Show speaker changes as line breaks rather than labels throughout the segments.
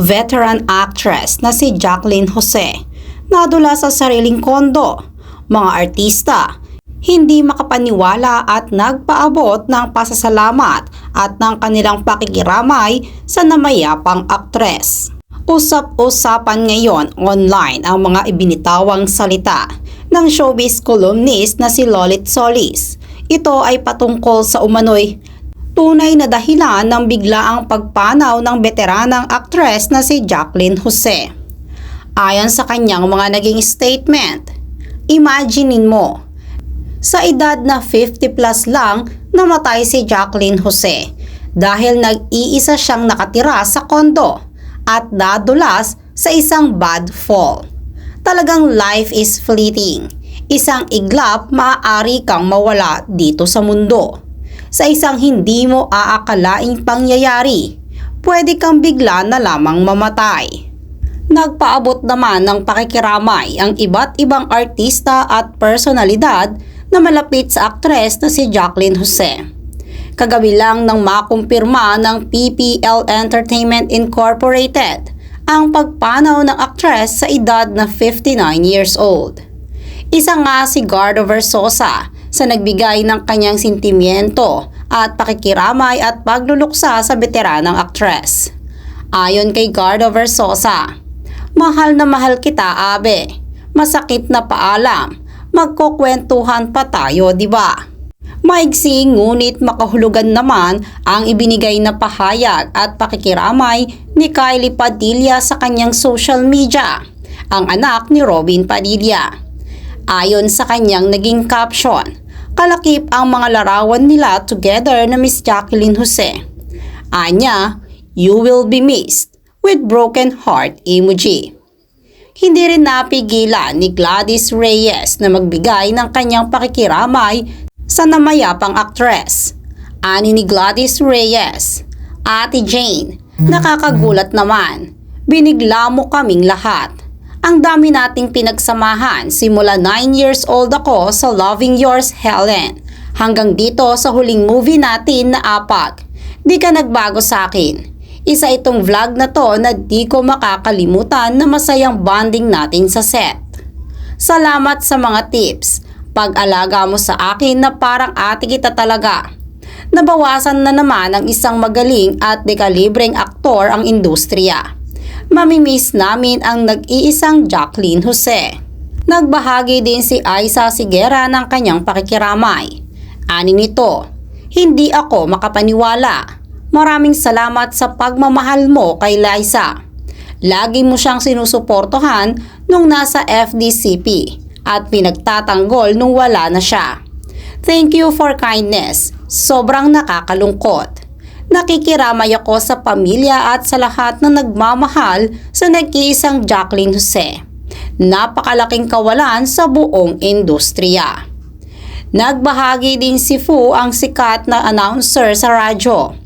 veteran actress na si Jacqueline Jose nadula sa sariling kondo. Mga artista, hindi makapaniwala at nagpaabot ng pasasalamat at ng kanilang pakikiramay sa namayapang aktres. Usap-usapan ngayon online ang mga ibinitawang salita ng showbiz columnist na si Lolit Solis. Ito ay patungkol sa umano'y tunay na dahilan ng biglaang pagpanaw ng veteranang aktres na si Jacqueline Jose. Ayon sa kanyang mga naging statement, imaginein mo, sa edad na 50 plus lang namatay si Jacqueline Jose dahil nag-iisa siyang nakatira sa kondo at nadulas sa isang bad fall. Talagang life is fleeting. Isang iglap maaari kang mawala dito sa mundo. Sa isang hindi mo aakalaing pangyayari, pwede kang bigla na lamang mamatay. Nagpaabot naman ng pakikiramay ang iba't ibang artista at personalidad na malapit sa aktres na si Jacqueline Jose. Kagabi lang nang makumpirma ng PPL Entertainment Incorporated ang pagpanaw ng aktres sa edad na 59 years old. Isa nga si Gardo Versosa sa nagbigay ng kanyang sentimiento at pakikiramay at pagluluksa sa veteranang aktres. Ayon kay Gardo Versosa, Mahal na mahal kita, abe. Masakit na paalam. Magkukwentuhan pa tayo, di ba? Maigsi ngunit makahulugan naman ang ibinigay na pahayag at pakikiramay ni Kylie Padilla sa kanyang social media, ang anak ni Robin Padilla. Ayon sa kanyang naging caption, kalakip ang mga larawan nila together na Miss Jacqueline Jose. Anya, you will be missed with broken heart emoji. Hindi rin napigilan ni Gladys Reyes na magbigay ng kanyang pakikiramay sa namayapang aktres. Ani ni Gladys Reyes, Ate Jane, nakakagulat naman. Binigla mo kaming lahat. Ang dami nating pinagsamahan simula 9 years old ako sa Loving Yours Helen hanggang dito sa huling movie natin na Apak. Di ka nagbago sa akin. Isa itong vlog na to na di ko makakalimutan na masayang bonding natin sa set. Salamat sa mga tips. Pag-alaga mo sa akin na parang ate kita talaga. Nabawasan na naman ang isang magaling at dekalibreng aktor ang industriya. Mamimiss namin ang nag-iisang Jacqueline Jose. Nagbahagi din si Aiza Sigera ng kanyang pakikiramay. Ani nito, hindi ako makapaniwala Maraming salamat sa pagmamahal mo kay Liza. Lagi mo siyang sinusuportohan nung nasa FDCP at pinagtatanggol nung wala na siya. Thank you for kindness. Sobrang nakakalungkot. Nakikiramay ako sa pamilya at sa lahat na nagmamahal sa nag-iisang Jacqueline Jose. Napakalaking kawalan sa buong industriya. Nagbahagi din si Fu ang sikat na announcer sa radyo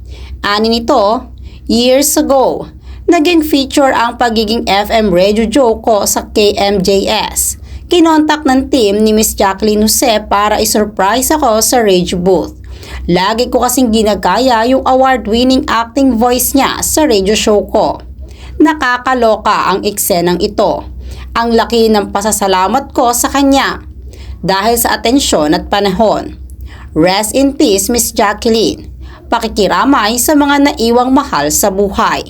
Ani nito, years ago, naging feature ang pagiging FM radio joke ko sa KMJS. Kinontak ng team ni Miss Jacqueline Jose para isurprise ako sa radio booth. Lagi ko kasing ginagaya yung award-winning acting voice niya sa radio show ko. Nakakaloka ang eksenang ito. Ang laki ng pasasalamat ko sa kanya dahil sa atensyon at panahon. Rest in peace, Miss Jacqueline pakikiramay sa mga naiwang mahal sa buhay.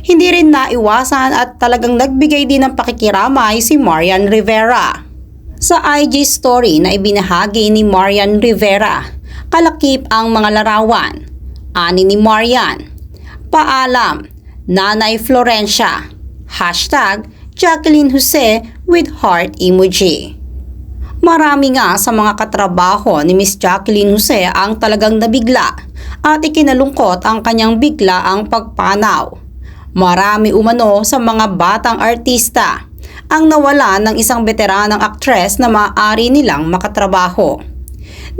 Hindi rin naiwasan at talagang nagbigay din ng pakikiramay si Marian Rivera. Sa IG story na ibinahagi ni Marian Rivera, kalakip ang mga larawan. Ani ni Marian, Paalam, Nanay Florencia, Hashtag Jacqueline Jose with heart emoji. Marami nga sa mga katrabaho ni Miss Jacqueline Jose ang talagang nabigla at ikinalungkot ang kanyang bigla ang pagpanaw. Marami umano sa mga batang artista ang nawala ng isang veteranang aktres na maaari nilang makatrabaho.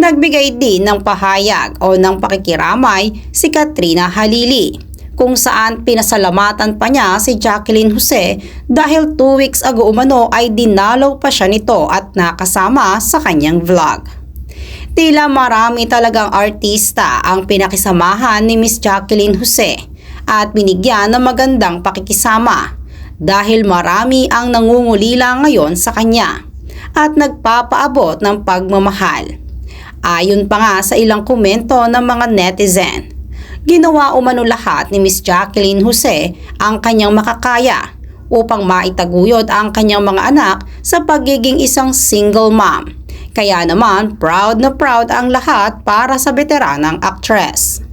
Nagbigay din ng pahayag o ng pakikiramay si Katrina Halili kung saan pinasalamatan pa niya si Jacqueline Jose dahil 2 weeks ago umano ay dinalaw pa siya nito at nakasama sa kanyang vlog. Tila marami talagang artista ang pinakisamahan ni Miss Jacqueline Jose at binigyan ng magandang pakikisama dahil marami ang nangungulila ngayon sa kanya at nagpapaabot ng pagmamahal. Ayon pa nga sa ilang komento ng mga netizen, ginawa umano lahat ni Miss Jacqueline Jose ang kanyang makakaya upang maitaguyod ang kanyang mga anak sa pagiging isang single mom. Kaya naman proud na proud ang lahat para sa veteranang actress.